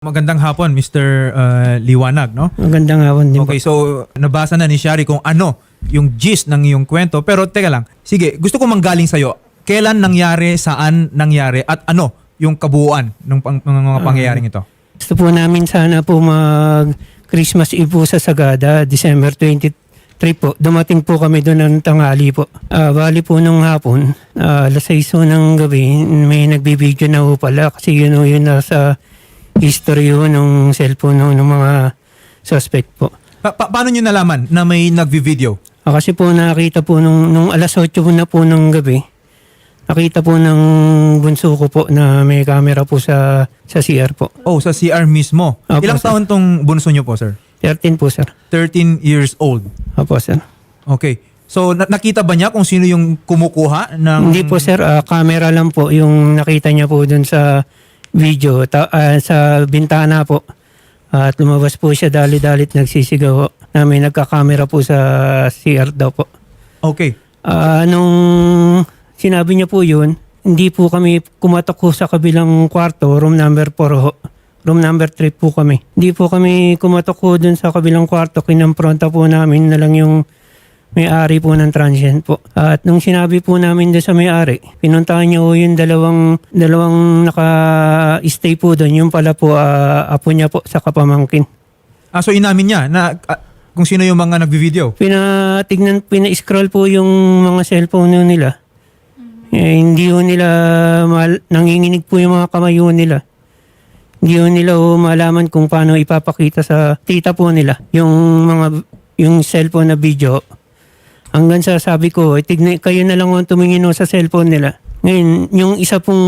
Magandang hapon, Mr. uh, Liwanag, no? Magandang hapon din po. Okay, so nabasa na ni Shari kung ano yung gist ng iyong kwento. Pero teka lang, sige, gusto ko manggaling sa'yo. Kailan nangyari, saan nangyari, at ano yung kabuuan ng, pang, ng mga pangyayaring ito? Gusto po namin sana po mag Christmas Eve po sa Sagada, December 23 po. Dumating po kami doon ng tanghali po. Ah, bali po nung hapon, ah, alas 6 po ng gabi, may nagbibideo na po pala kasi yun o yun nasa history ho ng cellphone ho ng mga suspect po. Pa- pa- paano nyo nalaman na may nagvi-video? Ah, kasi po nakita po nung, nung alas 8 po na po ng gabi, nakita po ng bunso ko po na may camera po sa sa CR po. Oh, sa CR mismo. Opo, Ilang sir. taon tong bunso nyo po, sir? 13 po sir. 13 years old. Opo sir. Okay. So, na- nakita ba niya kung sino yung kumukuha ng... Hindi po sir, ah, camera lang po yung nakita niya po dun sa video, ta- ah, sa bintana po. At lumabas po siya dali-dalit nagsisigaw po, na may nagkakamera po sa CR daw po. Okay. Ah, nung sinabi niya po yun, hindi po kami kumatok po sa kabilang kwarto, room number 4 ho. Room number 3 po kami. Hindi po kami kumatok po dun sa kabilang kwarto, kinampronta po namin na lang yung may-ari po ng transient po. At nung sinabi po namin doon sa may-ari, pinuntahan niya po yung dalawang, dalawang naka-stay po doon. Yung pala po, ah, apo niya po sa kapamangkin. Ah, so inamin niya na ah, kung sino yung mga nagvi-video. Pinatignan, pina-scroll po yung mga cellphone nyo nila. Eh, hindi ho nila, mal- nanginginig po yung mga kamay ho nila. Hindi ho nila ho malaman kung paano ipapakita sa tita po nila yung mga, yung cellphone na video. Hanggang sa sabi ko, tignan, kayo na lang ang tumingin sa cellphone nila. Ngayon, yung isa pong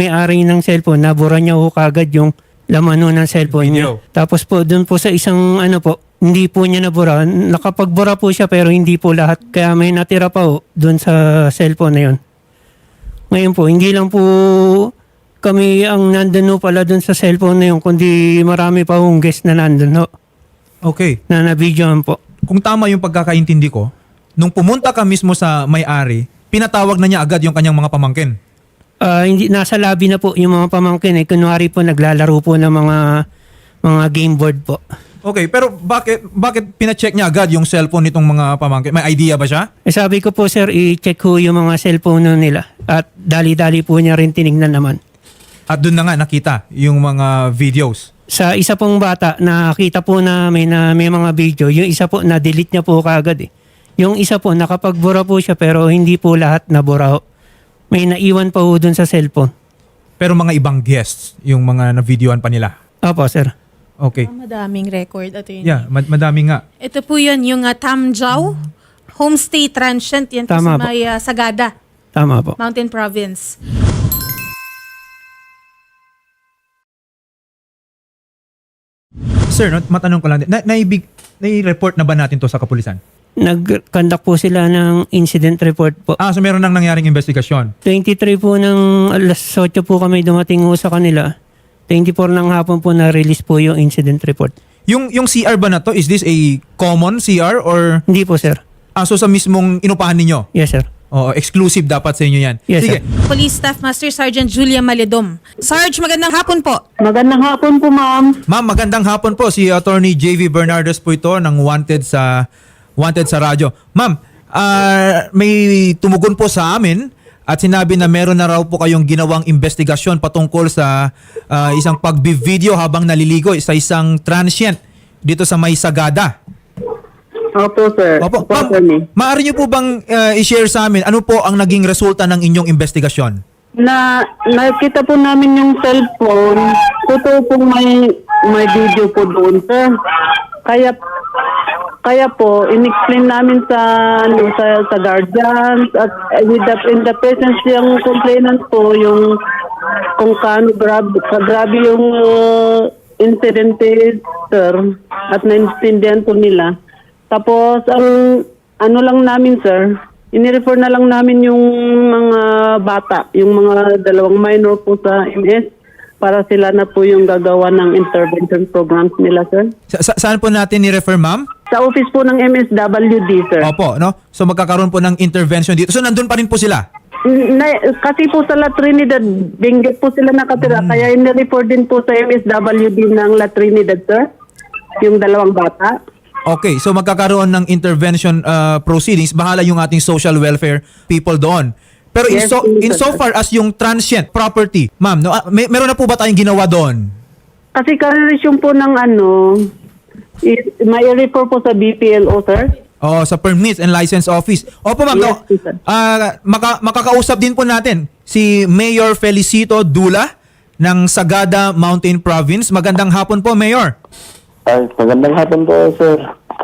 may-ari ng cellphone, nabura niya ho kagad yung laman ho ng cellphone niya. Video. Tapos po, doon po sa isang ano po, hindi po niya nabura. Nakapagbura po siya pero hindi po lahat. Kaya may natira pa ho doon sa cellphone na yun. Ngayon po, hindi lang po kami ang nandun ho pala doon sa cellphone na yun, kundi marami pa hong guest na nandun ho, Okay. na nabidyoan po. kung tama yung pagkakaintindi ko, nung pumunta ka mismo sa may-ari, pinatawag na niya agad yung kanyang mga pamangkin. Ah, hindi nasa lobby na po yung mga pamangkin eh. Kunwari po naglalaro po ng mga mga game board po. Okay, pero bakit bakit pina-check niya agad yung cellphone nitong mga pamangkin? May idea ba siya? Eh, sabi ko po sir, i-check ho yung mga cellphone nun nila. At dali-dali po niya rin tinignan naman. At doon na nga nakita yung mga videos. Sa isa pong bata, nakita po namin na may mga video. Yung isa po, na-delete niya po kagad eh. Yung isa po, nakapagbura po siya pero hindi po lahat nabura ho. May naiwan pa ho dun sa cellphone. Pero mga ibang guests, yung mga na-videoan pa nila. Opo sir. Okay. Ah, Madaming record, attorney. Yeah, mad- madami nga. Ito po yun, yung uh, Tamjau Homestay Transient. Yan po Tama sa po. may ah, Sagada, Tama po. Mountain Province. Sir, no, matanong ko lang din. Na, naibig, nai-report na ba natin to sa kapulisan? Nag-conduct po sila ng incident report po. Ah, so meron nang nangyaring investigasyon. 23 po ng alas 8 po kami dumating ho sa kanila. 24 ng hapon po na-release po yung incident report. Yung yung CR ba na to, is this a common CR or Hindi po sir. ah, so sa mismong inupahan ninyo? Yes sir. Oo, exclusive dapat sa inyo yan. Yes, Sige. sir. Police Staff Master Sergeant Julia Maledom. Sarge, magandang hapon po. Magandang hapon po, ma'am. Ma'am, magandang hapon po. Si Attorney JV Bernardes po ito ng Wanted sa Wanted sa radyo. Ma'am, ah, may tumugon po sa amin at sinabi na meron na raw po kayong ginawang investigasyon patungkol sa ah, isang pagbi-video habang naliligo sa isang transient dito sa May Sagada. Opo, sir. Opo, Opo, ma'am, attorney. maaari niyo po bang ah, i-share sa amin ano po ang naging resulta ng inyong investigasyon? Na, nakita po namin yung cellphone. Totoo pong may, may video po doon, sir. Kaya, kaya po, in-explain namin sa, ano, sa, sa guardians at uh, with the, in the presence yung complainant po, yung kung kaano grabe, grabe yung uh, incident, sir, at naintindihan po nila. Tapos, ang ano lang namin, sir, inirefer na lang namin yung mga bata, yung mga dalawang minor po sa MS para sila na po yung gagawa ng intervention programs nila, sir. Sa- sa- saan po natin ni-refer, ma'am? Sa office po ng MSWD, sir. Opo, no? So magkakaroon po ng intervention dito. So nandun pa rin po sila. na, kasi po sa La Trinidad, Benguet po sila nakatira. Kaya in-report din po sa MSWD ng La Trinidad, sir. Yung dalawang bata. Okay, so magkakaroon ng intervention uh, proceedings. Bahala yung ating social welfare people doon. Pero in, so, in so far as yung transient property, ma'am, no, ah, may, meron na po ba tayong ginawa doon? Kasi karelasyon po ng ano, i- may report po sa BPLO, sir. Oo, sa Permits and License Office. Opo ma'am, no, Yes, sir. ah, maka, makakausap din po natin si Mayor Felicito Dula ng Sagada Mountain Province. Magandang hapon po, Mayor. Ay, magandang hapon po, sir.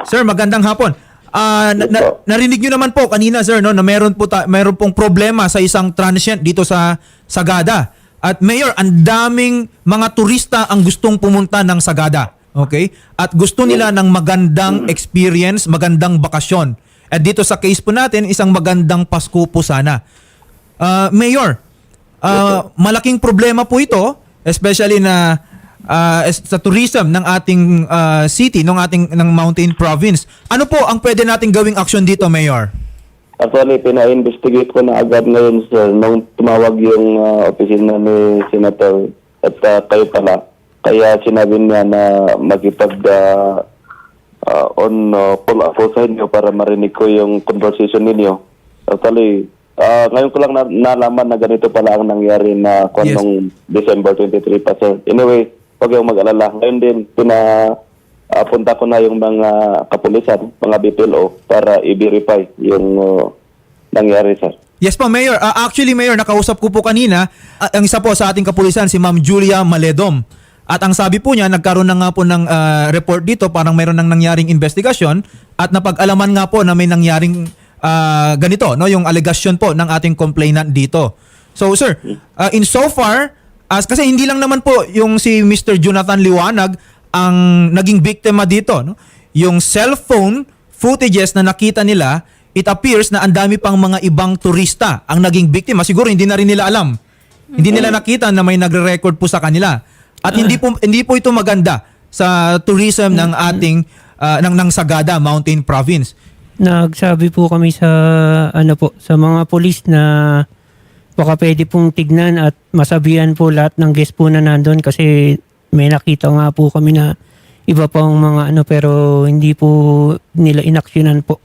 Sir, magandang hapon. Ah, na- na- narinig nyo naman po kanina sir no na meron po ta- meron pong problema sa isang transient dito sa Sagada. At Mayor, ang daming mga turista ang gustong pumunta ng Sagada. Okay? At gusto nila ng magandang experience, magandang bakasyon. At dito sa case po natin, isang magandang Pasko po sana. Ah, Mayor, ah, malaking problema po ito, especially na es- sa tourism ng ating ah, city, ng ating ng Mountain Province. Ano po ang pwede nating gawing action dito, Mayor? Actually, pina-investigate ko na agad ngayon, sir, nung tumawag yung ah, opisina ni Senator at ah, kayo pala. Kaya sinabi niya na magipag ah, ah, on uh, pull up sa inyo para marinig ko yung conversation ninyo. Actually, ah, ngayon ko lang na, nalaman na ganito pala ang nangyari na kung Yes. nung December 23 pa, sir. Anyway, huwag kayong mag-alala. Ngayon din, pina, punta ko na yung mga kapulisan, mga BPLO, para i-verify yung uh, nangyari, sir. Yes po, Mayor. Ah, actually, Mayor, nakausap ko po kanina ah, ang isa po sa ating kapulisan, si Ma'am Julia Maledom. At ang sabi po niya, nagkaroon na nga po ng ah, report dito, parang mayroon nang nangyaring investigasyon at napag-alaman nga po na may nangyaring ah, ganito, no, yung allegation po ng ating complainant dito. So, sir, ah, in so far, as kasi hindi lang naman po yung si Mr. Jonathan Liwanag ang naging biktima dito, no? Yung cellphone footages na nakita nila, it appears na ang dami pang mga ibang turista ang naging biktima. Siguro hindi na rin nila alam. Hindi nila nakita na may nagre-record po sa kanila. At hindi po hindi po ito maganda sa tourism ng ating ah, ng ng Sagada Mountain Province. Nagsabi po kami sa ano po sa mga polis na baka pwede pong tignan at masabihan po lahat ng guest po na nandun kasi may nakita nga po kami na iba pang mga ano pero hindi po nila inaksyonan po.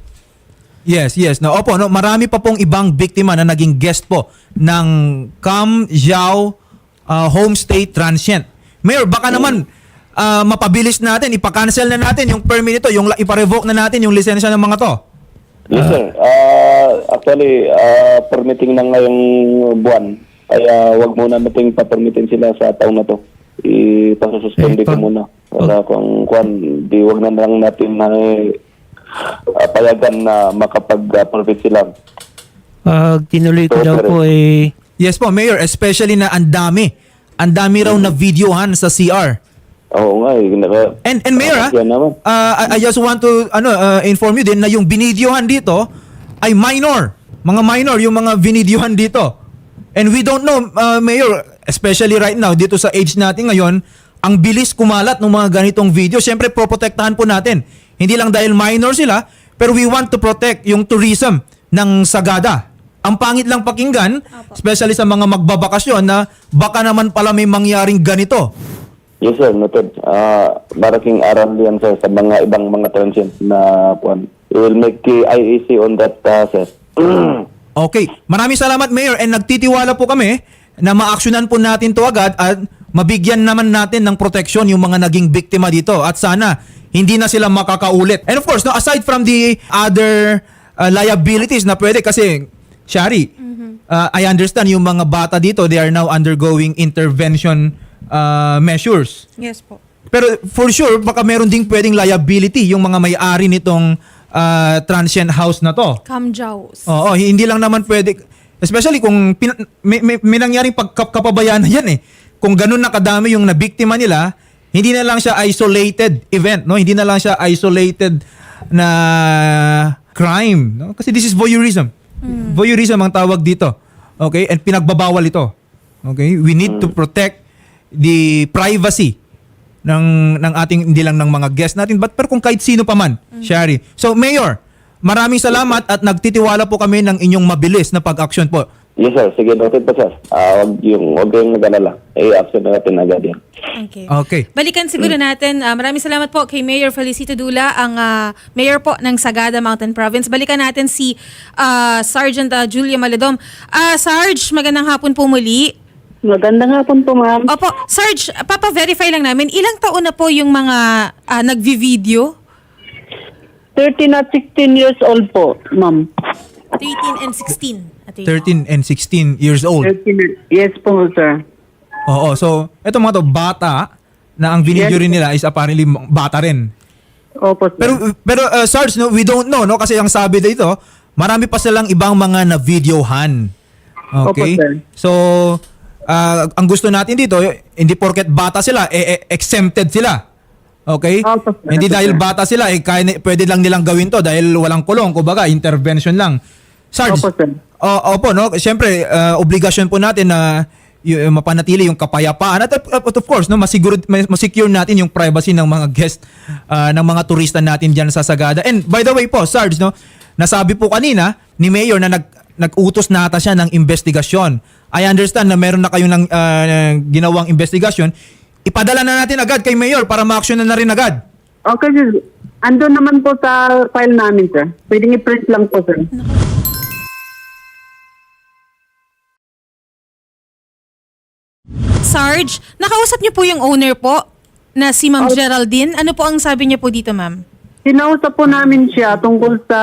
Yes, yes. No, opo, no, marami pa pong ibang biktima na naging guest po ng Cam Jiao uh, Homestay Transient. Mayor, baka naman ah, mapabilis natin, ipa-cancel na natin yung permit nito, yung ipa-revoke na natin yung lisensya ng mga to. Yes, sir. Ah, actually, ah, permitting na ngayong buwan. Kaya wag muna nating pa-permitin sila sa taon na to. Ipasususpende Eh, ko muna. Para kung kwan, di wag na lang natin na ah, payagan na makapag-permit sila. Pag tinuloy ko So, daw po eh Yes po, Mayor, especially na ang dami. Ang dami raw na videohan sa CR. Oo nga, eh. Naka, And and Mayor, ah, naman. uh, I, I just want to ano uh, inform you din na yung binidyohan dito ay minor. Mga minor yung mga binidyohan dito. And we don't know, uh, Mayor, especially right now, dito sa age natin ngayon, ang bilis kumalat ng mga ganitong video. Siyempre, proprotektahan po natin. Hindi lang dahil minor sila, pero we want to protect yung tourism ng Sagada. Ang pangit lang pakinggan, especially sa mga magbabakasyon na baka naman pala may mangyaring ganito. Yes, sir. Noted. Ah, baraking aral yan, sir, sa mga ibang mga transient na kwan. We will make the IEC on that, ah, sir. Okay. Maraming salamat, Mayor. And nagtitiwala po kami na ma-actionan po natin to agad at mabigyan naman natin ng proteksyon yung mga naging biktima dito. At sana, hindi na sila makakaulit. And of course, no, aside from the other uh, liabilities na pwede kasi, Shari, uh, I understand yung mga bata dito, they are now undergoing intervention uh, measures. Yes po. Pero for sure, baka meron ding pwedeng liability yung mga may-ari nitong uh, transient house na to. Kamjaws. Oo, hindi lang naman pwede. Especially kung pin- may, may, may nangyaring pagkapabayaan na yan eh. Kung ganun na kadami yung nabiktima nila, hindi na lang siya isolated event, no? Hindi na lang siya isolated na crime, no? Kasi this is voyeurism. Voyeurism ang tawag dito. Okay? And pinagbabawal ito. Okay? We need to protect the privacy ng ng ating hindi lang ng mga guests natin but pero kung kahit sino pa man, Shari. So Mayor, maraming salamat at nagtitiwala po kami ng inyong mabilis na pag-action po Yes, sir. Sige, noted po, sir. Ah, wag yung, wag kayong nag-alala. I-action na natin agad yan. Okay. Okay. Balikan siguro natin. ah, maraming salamat po kay Mayor Felicito Dula, ang ah, mayor po ng Sagada Mountain Province. Balikan natin si ah, Sergeant ah, Julia Maledom. Ah, Sarge, magandang hapon po muli. Magandang hapon po, ma'am. Opo, Sarge, papa-verify lang namin, ilang taon na po yung mga ah, nagvi-video? 13 at 16 years old po, ma'am. 13 and 16. Ate. 13 and 16 years old. 13, yes po, sir. Oo, so eto mga to, bata na ang video Yes. rin nila is apparently bata rin. Opo, sir. Pero pero uh, Sarge, no, we don't know no kasi ang sabi dito, marami pa silang ibang mga na videohan. Okay? Opo, sir. So ah, ang gusto natin dito, hindi porket bata sila, eh, eh, exempted sila. Okay? Opo, sir. Hindi dahil bata sila, eh, kaya, ni- pwede lang nilang gawin to dahil walang kulong. Kumbaga, intervention lang. Sarge, Opo, sir. o- opo, no? Siyempre, ah, obligasyon po natin na y- mapanatili yung kapayapaan at, at of course no masiguro mas- masecure natin yung privacy ng mga guest ah, ng mga turista natin diyan sa Sagada. And by the way po, Sarge, no, nasabi po kanina ni Mayor na nag nag-utos na ata siya ng investigasyon. I understand na meron na kayong ng, ah, ginawang investigasyon. Ipadala na natin agad kay Mayor para ma-action na, na rin agad. Okay, sir. Ando naman po sa file namin, sir. Pwedeng i-print lang po, sir. Sarge, nakausap niyo po yung owner po na si Ma'am Geraldine. Ano po ang sabi niya po dito, ma'am? Sinausap po namin siya tungkol sa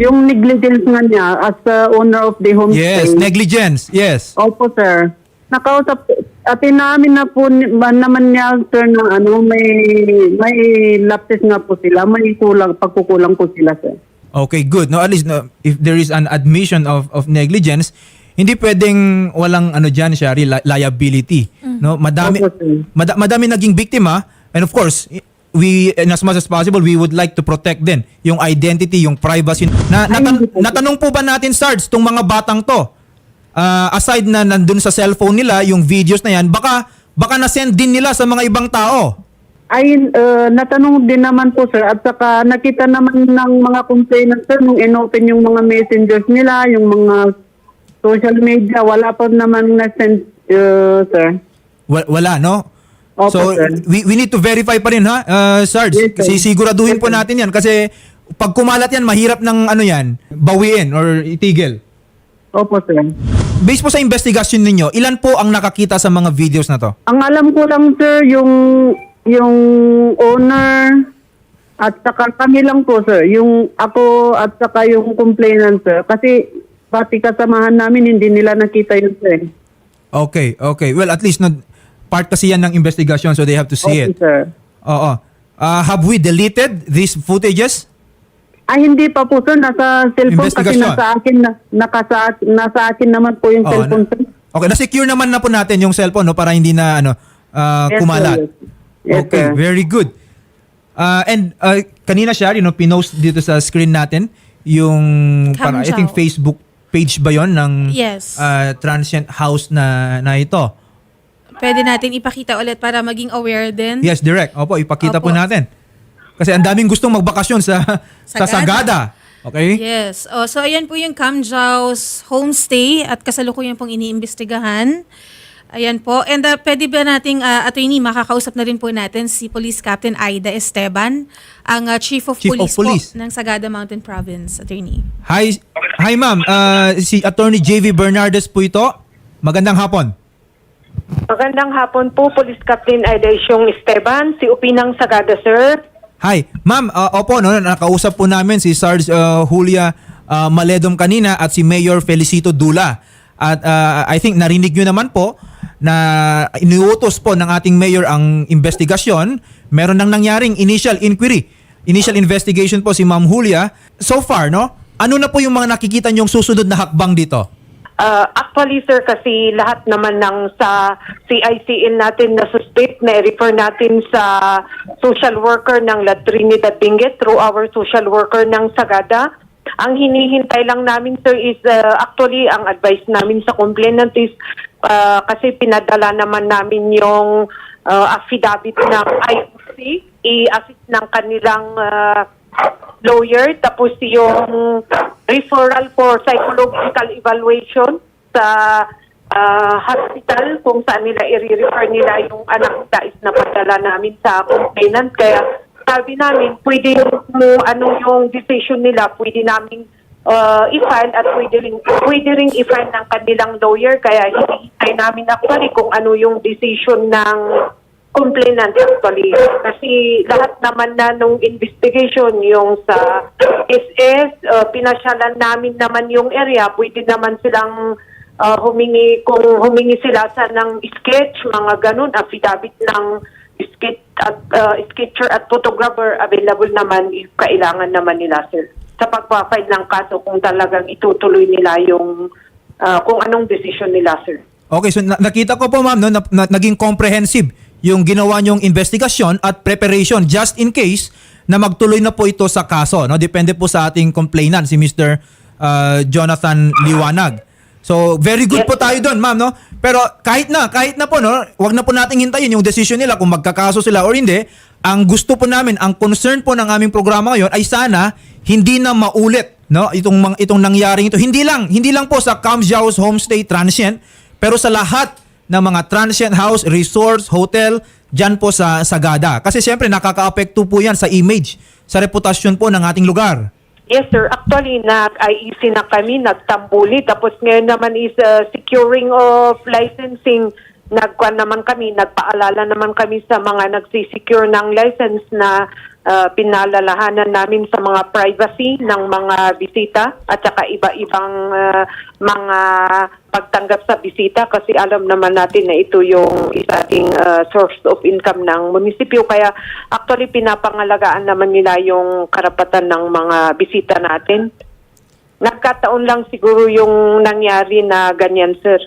yung negligence nga niya as the owner of the homestay. Yes, negligence. Yes. Opo, sir. Nakausap, atin namin na po ni- ba naman niya, sir, na ano, may, may lapses nga po sila. May kulang, pagkukulang po sila, sir. Okay, good. No, at least no, if there is an admission of of negligence, hindi pwedeng walang ano diyan siya li- liability. No, madami Opo, sir. mada- madami naging biktima and of course, i- we and as much as possible we would like to protect din yung identity, yung privacy. Na, natan- natanong po ba natin Sarge tong mga batang to? Ah, aside na nandun sa cellphone nila yung videos na yan, baka baka na-send din nila sa mga ibang tao. Ay, uh, natanong din naman po, sir. At saka nakita naman ng mga complainants, sir, nung inopen yung mga messengers nila, yung mga social media, wala pa naman na-send, uh, sir. Wa- Wala, no? Opo, so, sir. we, we need to verify pa rin, ha, uh, Sarge? Yes, sir. Kasi siguraduhin Yes, po natin yan. Kasi pag kumalat yan, mahirap ng ano yan, bawiin or itigil. Opo, sir. Based po sa investigation ninyo, ilan po ang nakakita sa mga videos na to? Ang alam ko lang, sir, yung yung owner at saka kami lang po, sir. Yung ako at saka yung complainant, sir. Kasi pati kasamahan namin, hindi nila nakita yun, sir. Okay, okay. Well, at least no, part kasi yan ng investigation so they have to see Okay, it. sir. Oo. Ah, have we deleted these footages? Ay, hindi pa po, sir. Nasa cellphone kasi Investigasyon. nasa akin, na, nakasa, nasa akin naman po yung Oo, cellphone, na- sir. okay, na-secure naman na po natin yung cellphone no, para hindi na ano, ah, Yes, kumalat. Yes, okay, sir. very good. Ah, and ah, kanina siya, you know, pinost dito sa screen natin yung para, I think Facebook page ba yon ng Yes. ah, transient house na na ito. Pwede natin ipakita ulit para maging aware din. Yes, direct. Opo, ipakita po Opo. natin. Kasi ang daming gustong magbakasyon sa sa Sagada. Sagada. Okay? Yes. Oh, so ayan po yung Camjau's homestay at kasalukuyan pong iniimbestigahan. Ayan po. And uh, pwede ba nating uh, attorney, makakausap na rin po natin si Police Captain Aida Esteban, ang uh, Chief of Chief of Police, Police. po ng Sagada Mountain Province, attorney. Hi, hi ma'am. Ah, si Attorney JV Bernardes po ito. Magandang hapon. Magandang hapon po, Police Captain Aidesyong Esteban, si Upinang Sagada, sir. Hi. Ma'am, uh, opo, no, nakausap po namin si Sarge uh, Julia uh, Maledom kanina at si Mayor Felicito Dula. At uh, I think narinig nyo naman po na iniutos po ng ating mayor ang investigasyon. Meron nang nangyaring initial inquiry. Initial investigation po si Ma'am Julia. So far, no? Ano na po yung mga nakikita nyong susunod na hakbang dito? Uh, actually, sir, kasi lahat naman ng sa CICN natin na suspect na i-refer natin sa social worker ng La Trinidad Benguet through our social worker ng Sagada. Ang hinihintay lang namin, sir, is uh, actually ang advice namin sa complainant is uh, kasi pinadala naman namin yung uh, affidavit ng IOC, i-assist ng kanilang uh, lawyer tapos yung referral for psychological evaluation sa ah, hospital kung saan nila i-refer nila yung anak na padala namin sa complainant. Kaya sabi namin, pwede mo ano yung decision nila, pwede namin uh, i-file at pwede rin, pwede rin i-file ng kanilang lawyer. Kaya hinihintay namin actually kung ano yung decision ng complainant actually. Kasi lahat naman na nung investigation, yung sa SS, uh, pinasyalan namin naman yung area, pwede naman silang uh, humingi, kung humingi sila sa ng sketch, mga ganun, affidavit ng sketch at uh, sketcher at photographer available naman if kailangan naman nila sir sa pagpa-file ng kaso kung talagang itutuloy nila yung uh, kung anong decision nila sir. Okay, so na- nakita ko po ma'am no, na, na- naging comprehensive yung ginawa niyong investigasyon at preparation just in case na magtuloy na po ito sa kaso. No? Depende po sa ating complainant, si Mr. uh, Jonathan Liwanag. So, very good po tayo doon, ma'am, no? Pero kahit na, kahit na po, no, wag na po nating hintayin yung decision nila kung magkakaso sila or hindi. Ang gusto po namin, ang concern po ng aming programa ngayon ay sana hindi na maulit, no? Itong itong nangyaring ito. Hindi lang, hindi lang po sa Camjao's Homestay Transient, pero sa lahat ng mga transient house, resorts, hotel, dyan po sa Sagada. Kasi siyempre nakaka-apekto po yan sa image, sa reputasyon po ng ating lugar. Yes sir, actually nag-IEC na kami, nagtambuli tapos ngayon naman is uh, securing of licensing nagkuan naman kami, nagpaalala naman kami sa mga nagsisecure ng license na uh, pinalalahanan namin sa mga privacy ng mga bisita at saka iba-ibang uh, mga pagtanggap sa bisita kasi alam naman natin na ito yung isa ating uh, source of income ng munisipyo kaya actually pinapangalagaan naman nila yung karapatan ng mga bisita natin. Nagkataon lang siguro yung nangyari na ganyan sir.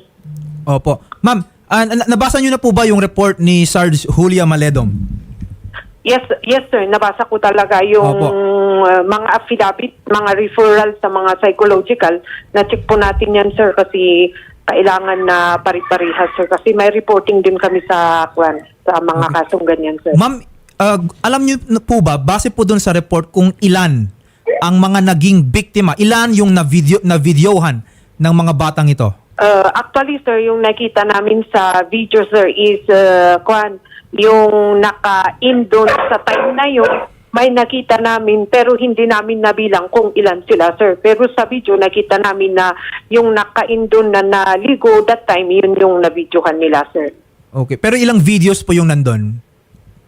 Opo. Ma'am, na- nabasa niyo na po ba yung report ni Sarge Julia Maledom? Yes, yes sir, nabasa ko talaga yung Opo. uh, mga affidavit, mga referral sa mga psychological. Na-check po natin yan sir kasi kailangan na pari-parihas sir kasi may reporting din kami sa kwan sa mga kasong ganyan sir. Ma'am, ah, alam niyo na po ba, base po dun sa report kung ilan ang mga naging biktima, ilan yung na-video, na-videohan ng mga batang ito? Uh, actually, sir, yung nakita namin sa video, sir, is, uh, kwan, yung naka-in doon sa time na yun, may nakita namin pero hindi namin nabilang kung ilan sila, sir. Pero sa video, nakita namin na yung naka-in doon na naligo that time, yun yung na-videohan nila, sir. Okay, pero ilang videos po yung nandun?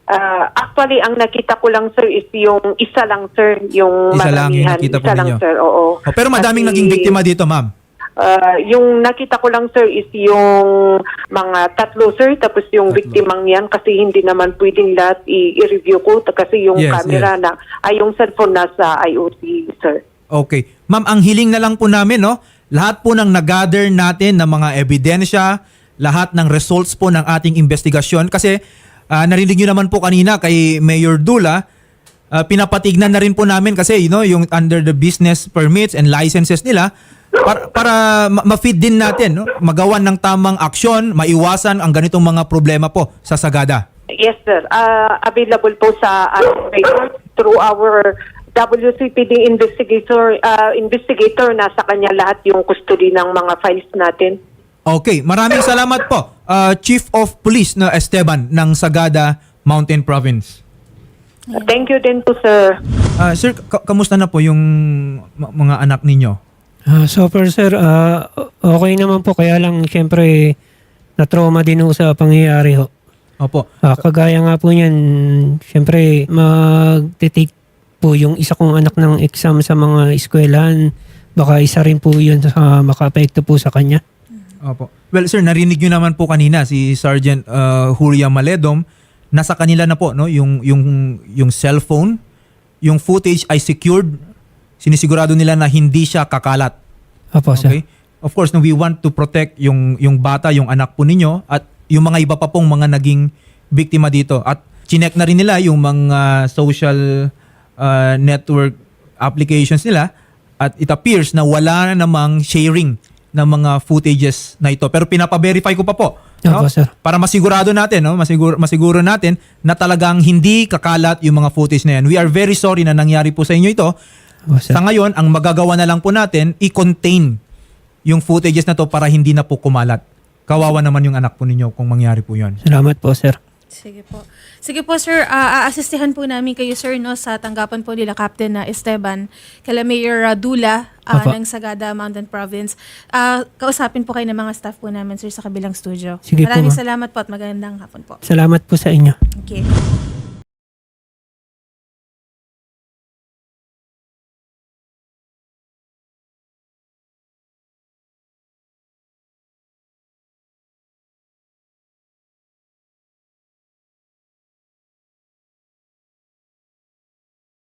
Uh, actually, ang nakita ko lang, sir, is yung isa lang, sir, yung Isa lang yung nakita po isa lang, ninyo. sir, oo. Oh, pero madaming Kasi- naging biktima dito, ma'am. Uh, yung nakita ko lang sir is yung mga tatlo sir tapos yung Tatlo. biktimang yan kasi hindi naman pwedeng lahat i-review ko kasi yung Yes, camera yes. na ay yung cellphone nasa IOC sir. Okay. Ma'am, ang hiling na lang po namin, no? Lahat po ng nag-gather natin ng mga ebidensya, lahat ng results po ng ating investigasyon. Kasi ah, narinig nyo naman po kanina kay Mayor Dula, ah, pinapatignan na rin po namin kasi you know, yung under the business permits and licenses nila para, para ma- ma-feed din natin, no? magawan ng tamang aksyon, maiwasan ang ganitong mga problema po sa Sagada. Yes sir, Uh, available po sa record through our WCPD investigator uh, investigator nasa kanya lahat yung custody ng mga files natin. Okay, maraming salamat po. ah, Chief of Police na Esteban ng Sagada Mountain Province. Thank you din po sir. Ah, sir, ka- kamusta na po yung mga anak ninyo? Ah, so far sir, ah, okay naman po kaya lang siyempre na-trauma din ho sa pangyayari ho. Opo. Ah, kagaya nga po niyan, siyempre mag-take po yung isa kong anak ng exam sa mga eskwelahan. Baka isa rin po yun sa maka-apekto po sa kanya. Opo. Well, sir, narinig nyo naman po kanina si Sergeant uh, Julia Maledom. Nasa kanila na po no yung yung yung cellphone, yung footage ay secured. Sinisigurado nila na hindi siya kakalat. Opo, sir. Okay? Of course, no, we want to protect yung yung bata, yung anak po ninyo at yung mga iba pa pong mga naging biktima dito. At chinek na rin nila yung mga social uh, network applications nila at it appears na wala na namang sharing ng mga footages na ito. Pero pinapa-verify ko pa po. Opo, sir. Para masigurado natin, no? Masiguro, masiguro natin na talagang hindi kakalat yung mga footage na yan. We are very sorry na nangyari po sa inyo ito. Opo, sir. Sa ngayon, ang magagawa na lang po natin, i-contain yung footages na to para hindi na po kumalat. Kawawa naman yung anak po ninyo kung mangyari po yun. Salamat po, sir. Sige po. Sige po sir, uh, aasistihan po namin kayo sir no sa tanggapan po nila Captain na Esteban kala Mayor uh, Dula uh, ng Sagada Mountain Province. Uh, kausapin po kayo ng mga staff po namin sir sa kabilang studio. Sige po, Maraming ma'am. salamat po at magandang hapon po. Salamat po sa inyo. Okay.